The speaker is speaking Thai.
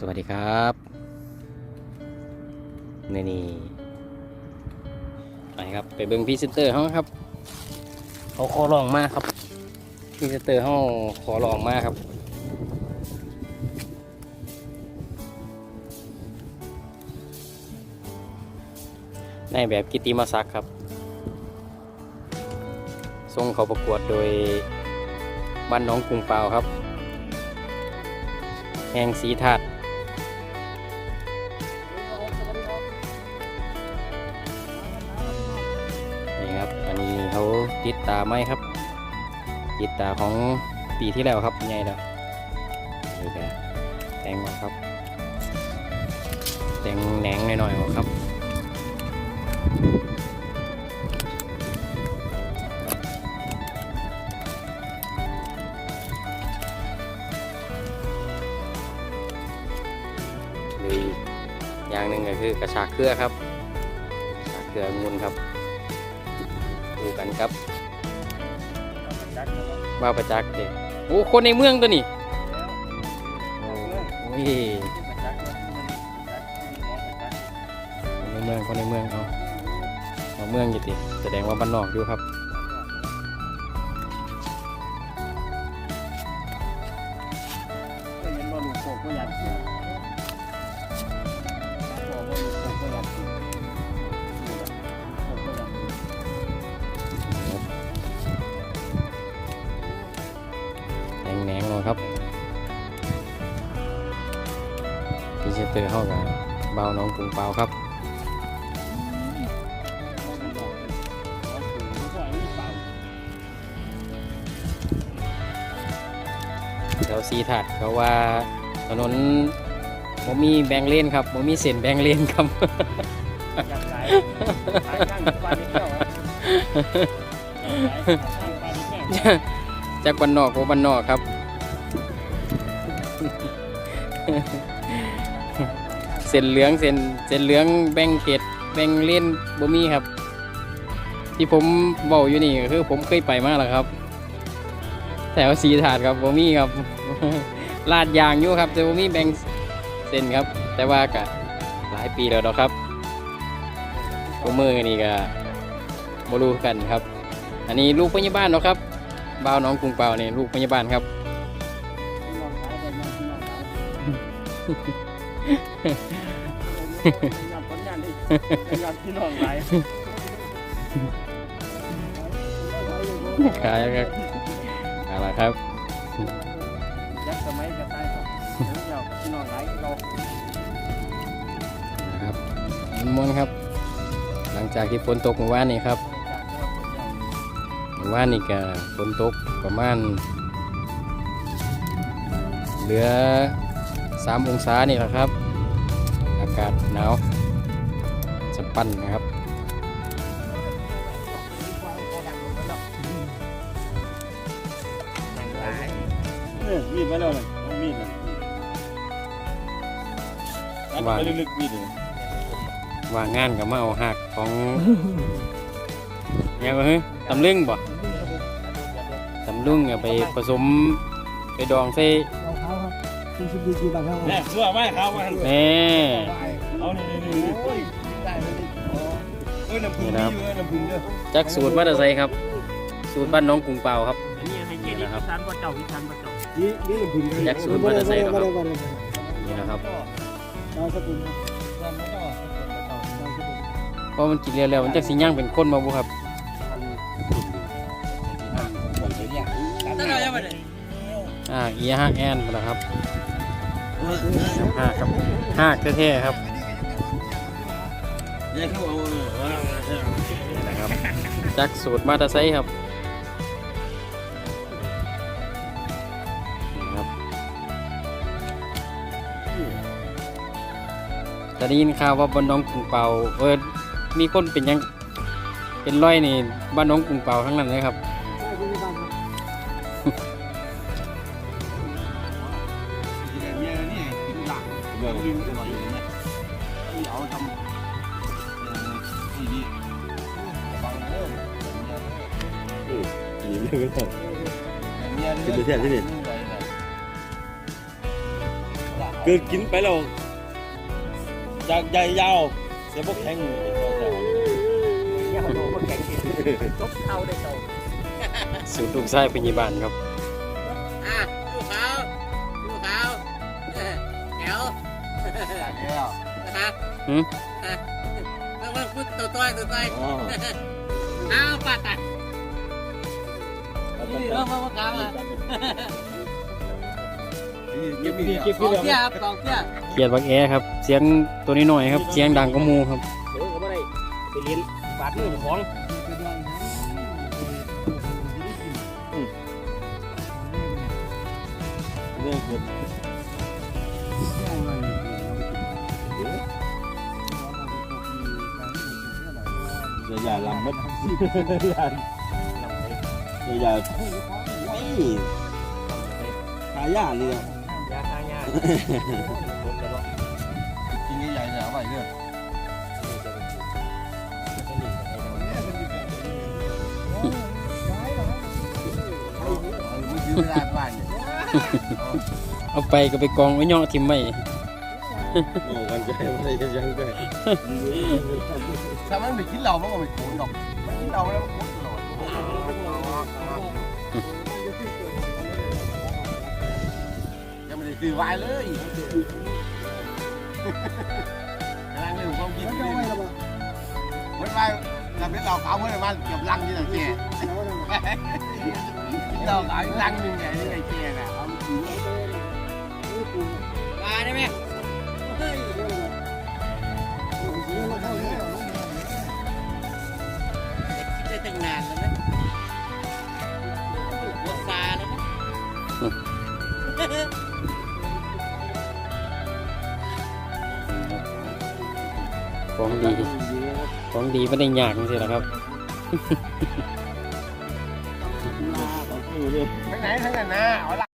สวัสดีครับนี่นี่ไปครับไปเบิ้งพีเซนเตอร์เขาครับเขาขอลองมากครับพีเซนเตอร์เขาขอลองมากครับในแบบกิตติมาศักครับส่งเขาประกวดโดยบ้านน้องกรุงเปล่าครับ แห่งสีถาด ติดตาไหมครับติดตาของปีที่แล้วครับใหญ่แล้วนี่ก็แต่งมาครับ แต่งแหนงหน่อยๆครับหรืออีกอย่างหนึ่งก็คือกระชากเครือครับกระชากเครืองุนครับ ดูกันครับบ้าวประจักษ์เด็กโอ้ คนในเมืองตัวนี้โอ้ยคนในเมืองคนในเมืองเอาเอาเมืองอยู่ติแสดงว่าบ้านนอกอยู่ครับเป็นบอลลูกโป่งก็ยัด แหนงแนงๆเนาะครับพีเชเตอร์เข้ากับเบาน้องกรุงเปล่าครับแถวสีถัดเขาว่าถนนผมมีแบ่งเลนครับผมมีเส้นแบ่งเลนครับอยาก เจ้าบ้านนี้เที่ยวจากบ้านนอกโอบ้านนอกครับเส้นเหลืองเส้นเส้นเหลืองแบ่งเขตแบ่งเล่นบ่มีครับ ที่ผมบอกอยู่นี่คือผมเคยไปมากแล้วครับ แถวสีถาดครับบ่มีครับลาดยางอยู่ครับแต่บ่มีแบ่งเส้นครับ แต่ว่ากะหลายปีแล้วดอกครับก็มือนี่ก็บ่รู้กันครับ อันนี้ลูกพยาบาลเนาะครับ บ่าวน้องกรุงเปล่านี่ลูกพยาบาลครับลองขายได้ไหมพี่น้องขายยอดผลงานดิยอดพี่น้องขายขายครับเอาละครับยักษ์สมัยจะตายก่อนเดี๋ยวพี่น้องขายเรานะครับม้วนๆครับ หลังจากที่ฝนตกเมื่อวานนี้ครับเมื่อ วานนี้ก็ฝนตกประมาณ เหลือ 3 องศานี่แหละครับ อากาศหนาวสะปั่นนะครับเนี่ยมีดมาแล้วเลยเอามีดเลยอัดไปลึกๆมีดเลยว่างงานกับมาเอาหักของ ยังไงตำลึงบ่ตำลึงเอาไปผสมไปดองใส่เอาเขาครับสี่สิบดีกี่บาทครับเนี่ยเสื้อไม้เขาไว้แน่เอานี่นี่นี่โอ้ยได้เลยเอ้ยน้ำผึ้งนี่เอ้ยน้ำผึ้งเด้อจักสูตรมาแต่ไซครับ สูตรบ้านน้องกรุงเปล่าครับอันนี้ให้เกียรติพิธานว่าเจ้าพิธานว่าเจ้านี่นี่ลำพึงแจ็คสูตรมอเตอร์ไซค์เหรอครับบ่ได้บ่ได้บ่ได้นี่นะครับนามสกุลครับ วันไม่ต้องนามสกุลเพราะมันกินเร็วๆมันจักสิย่างเป็นคนมาบุครับอ่าเอียฮักแอนนล่ะครับห้าครับห้ากแท้ๆครับนี่ยเขาเอานี่นะครับจักสูตรมาต่ไซครับครับแต่ได้ยินข่าวว่าบนน้องกุงเปาเออ มีคนเป็นยังเป็นร้อยนี่บ้านน้องกรุงเปาทั้งนั้นเลยครับใช่คุณบ้านครับเนี่ยนี่หลักเรื่องดึงอร่อยอยู่เนี่ยเอาทำที่นี่เริ่มคืองก็เป็นเรื่องที่นี่กกิดกินไปแล้วจากใหญ่ยาว เสียพวกแข็งเงี้ยเขาโดนคนแข่งกินจบเท่าได้เท่าสูตรลูกชายพยาบาลครับอะดูกเขาดูกเขาเออแถวแล้วนะครับหืมอะมื่อพูดตัวต้อยตัวต้อยอ้าวปัดอะนี่เริ่มมาว่าเขาอะ เก็บมีเก็บกองเที่ยครับกองเที่ยเกียรติบักแอครับ เสียงตัวน้อยครับ เสียงดังก็มูครับเดี๋ยวก็ไม่ได้ไปเรียนบาดมือของเรื่องเกิดเดี๋ยวอย่าลำมัดเดี๋ยวอย่าไม่ขายาเลย ยาทางยากินใหญ่ๆเนี่ยเอาไปเรื่อยมึงซื้อไม่ได้บ้านเนี่ยเอาไปก็ไปกองไว้ย่อทิมไว้โอ้กันใจไม่ได้ยังไงถ้ามันไม่กินเหล้ามันก็ไม่โกนหรอกมันกินเหล้าแล้วมัน โกนตลอดยังไม่ได้ซื้อไว้เลยกำลังเรื่องความคิดอยู่นี่ไม่ไปถ้าเป็นเหล้าขาวเมื่อมันเก็บลังที่ไหนแก่กินเหล้าขาวลังหนึ่งใหญ่ที่ไหนแก่น่ะเอามาได้ไหมเฮ้ยคิดได้ตั้งนานแล้วนะปวดตาแล้วนะ ของดี ของดีไม่ได้ยากจริงๆหรอกครับไปไหนทั้งนั้นนะเอาละ